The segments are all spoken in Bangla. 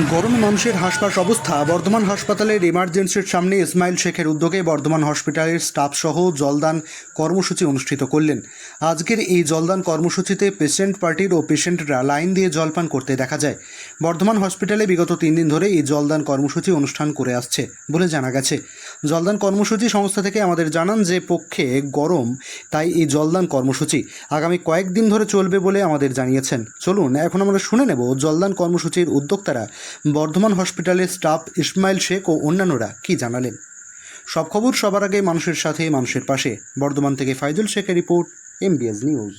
গরমে মানুষের হাসপাস অবস্থা। বর্ধমান হাসপাতালের এমার্জেন্সির সামনে ইসমাইল শেখের উদ্যোগে বর্ধমান হসপিটালের স্টাফ সহ জলদান কর্মসূচি অনুষ্ঠিত করলেন। আজকের এই জলদান কর্মসূচিতে পেশেন্ট পার্টির ও পেশেন্টরা লাইন দিয়ে জলপান করতে দেখা যায়। বর্ধমান হসপিটালে বিগত তিন দিন ধরে এই জলদান কর্মসূচি অনুষ্ঠান করে আসছে বলে জানা গেছে। জলদান কর্মসূচি সংস্থা থেকে আমাদের জানান যে, পক্ষে গরম, তাই এই জলদান কর্মসূচি আগামী কয়েকদিন ধরে চলবে বলে আমাদের জানিয়েছেন। চলুন, এখন আমরা শুনে নেব জলদান কর্মসূচির উদ্যোক্তারা বর্ধমান হসপিটালের স্টাফ ইসমাইল শেখ ও অন্যান্যরা কি জানালেন? সব খবর সবার আগে মানুষের সাথে, মানুষের পাশে। বর্ধমান থেকে ফাইজুল শেখের রিপোর্ট, এমবিএস নিউজ।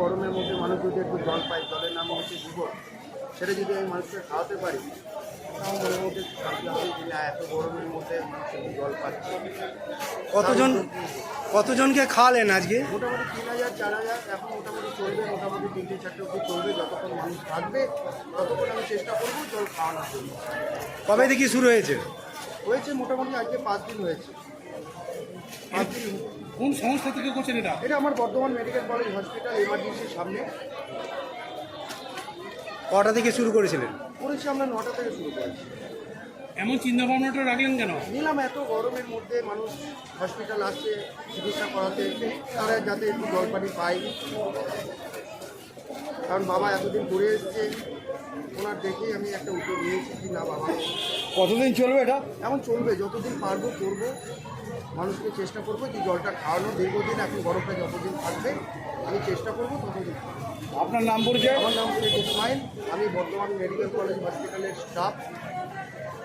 গরমের মধ্যে মানুষ যদি একটু জল পায়, জলের নাম হচ্ছে সেটা যদি আমি মানুষকে খাওয়াতে পারি মনের মধ্যে শান্তি হবে যে না এত গরমের মধ্যে মানুষ একটু জল পাচ্ছে? কতজন কতজনকে খাওয়ালেন আজকে? মোটামুটি তিন হাজার চার হাজার এখন মোটামুটি চলবে মোটামুটি তিনটে চারটে অবধি চলবে যতক্ষণ দিন থাকবে ততক্ষণ আমি চেষ্টা করব জল খাওয়ানোর জন্য। কবে থেকে শুরু হয়েছে? হয়েছে মোটামুটি আজকে পাঁচ দিন হয়েছে। পাঁচ দিন কোন সংস্থা থেকে করছেন এটা? এটা আমার বর্ধমান মেডিকেল কলেজ হসপিটাল এমার্জেন্সির সামনে। কটা থেকে শুরু করেছিলেন? করেছি আমরা নটা থেকে শুরু করেছি। এমন চিন্তা ভাবনাটা রাখলেন কেন? নিলাম এত গরমের মধ্যে মানুষ হসপিটাল আসছে চিকিৎসা করাতে তারা যাতে একটু জল পানি পায়। কারণ বাবা এতদিন ঘুরে এসছে ওনার দেখেই আমি একটা উদ্যোগ নিয়েছি কি না বাবা। কতদিন চলবে এটা? এমন চলবে যতদিন পারব করব মানুষকে চেষ্টা করব যে জলটা খাওয়ানো দীর্ঘদিন এখন গরমটা যতদিন থাকবে আমি চেষ্টা করব ততদিন। আপনার নাম পরিচয়? আমার নাম শেখ ইসমাইল আমি বর্ধমান মেডিকেল কলেজ হসপিটালের স্টাফ।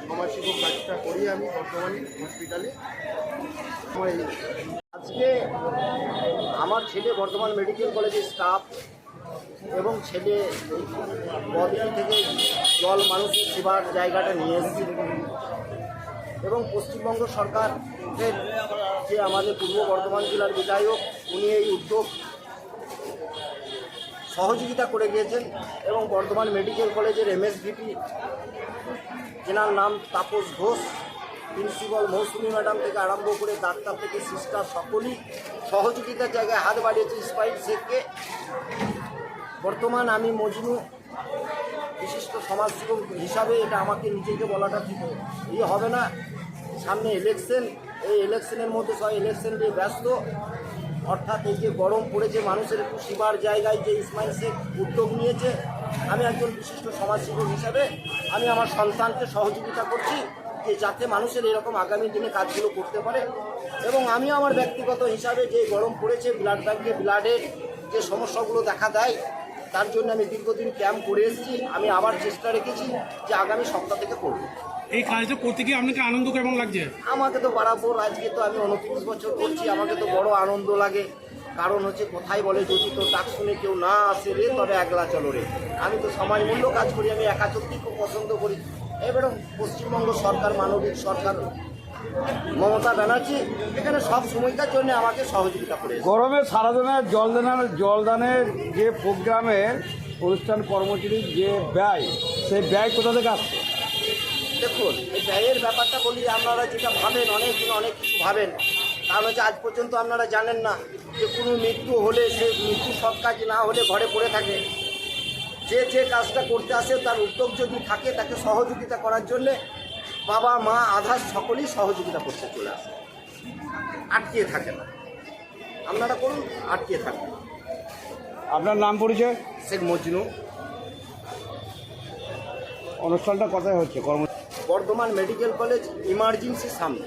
আমার সমাজসেবক কাজটা করি আমি বর্তমানে হসপিটালে। আমার আজকে আমার ছেলে বর্ধমান মেডিকেল কলেজের স্টাফ এবং ছেলে বদলি থেকে জল মানুষের সেবার জায়গাটা নিয়ে এসেছে। এবং পশ্চিমবঙ্গ সরকারের যে আমাদের পূর্ব বর্ধমান জেলার বিধায়ক, উনি এই উদ্যোগ সহযোগিতা করে গিয়েছেন এবং বর্ধমান মেডিকেল কলেজের এমএসভিপি, যেনার নাম তাপস ঘোষ, প্রিন্সিপাল মৌসুমী ম্যাডাম থেকে আরম্ভ করে ডাক্তার থেকে সিস্টার সকলেই সহযোগিতার জায়গায় হাত বাড়িয়েছে ইসমাইল শেখকে বর্তমান আমি মজনু বিশিষ্ট সমাজসেবক হিসাবে এটা আমাকে নিজেকে বলাটা ঠিক ইয়ে হবে না। সামনে ইলেকশন এই ইলেকশনের মধ্যে সবাই ইলেকশন নিয়ে ব্যস্ত। অর্থাৎ এই যে গরম পড়েছে, মানুষের একটু সীমার জায়গায় যে ইসমাইল শেখ উদ্যোগ নিয়েছে, আমি একজন বিশিষ্ট সমাজসেবক হিসাবে আমি আমার সন্তানকে সহযোগিতা করছি যে যাতে মানুষের এরকম আগামী দিনে কাজগুলো করতে পারে। এবং আমি আমার ব্যক্তিগত হিসাবে যে গরম পড়েছে ব্লাড ব্যাঙ্কে ব্লাডের যে সমস্যাগুলো দেখা দেয় তার জন্য আমি দীর্ঘদিন ক্যাম্প করে এসেছি। আমি আবার চেষ্টা রেখেছি যে আগামী সপ্তাহ থেকে করব। এই কাজটা করতে গিয়ে আপনাকে আনন্দ কেমন লাগছে? আমাকে তো বরাবর আজকে তো আমি উনত্রিশ বছর করছি আমাকে তো বড় আনন্দ লাগে। কারণ হচ্ছে কোথায় বলে যদি তো ডাক শুনে কেউ না আসে রে তবে একলা চলো রে। আমি তো সমাজ মূল্য কাজ করি আমি একা চলতেই খুব পছন্দ করি। এবারে পশ্চিমবঙ্গ সরকার মানবিক সরকার মমতা ব্যানার্জি এখানে সব সময়কার জন্য আমাকে সহযোগিতা করে। গরমে সারাদিনের জলদানের জলদানের যে প্রোগ্রামের অনুষ্ঠান কর্মসূচির যে ব্যয় সেই ব্যয় কোথা থেকে আসছে দেখুন এই ব্যয়ের ব্যাপারটা বলি আপনারা যেটা ভাবেন অনেক দিন অনেক কিছু ভাবেন কারণ হচ্ছে আজ পর্যন্ত আপনারা জানেন না যে কোনো মৃত্যু হলে সে মৃত্যু সৎ কাজ না হলে ঘরে পড়ে থাকে যে যে কাজটা করতে আসে তার উদ্যোগ যদি থাকে তাকে সহযোগিতা করার জন্যে বাবা মা আধার সকলেই সহযোগিতা করতে চলে আসে। আটকিয়ে থাকে না। আপনারা করুন আটকিয়ে থাকবেন আপনার নাম পরিচয়? শেখ মজনু। অনুষ্ঠানটা কোথায় হচ্ছে? কর্ম বর্ধমান মেডিকেল কলেজ ইমার্জেন্সি সামনে।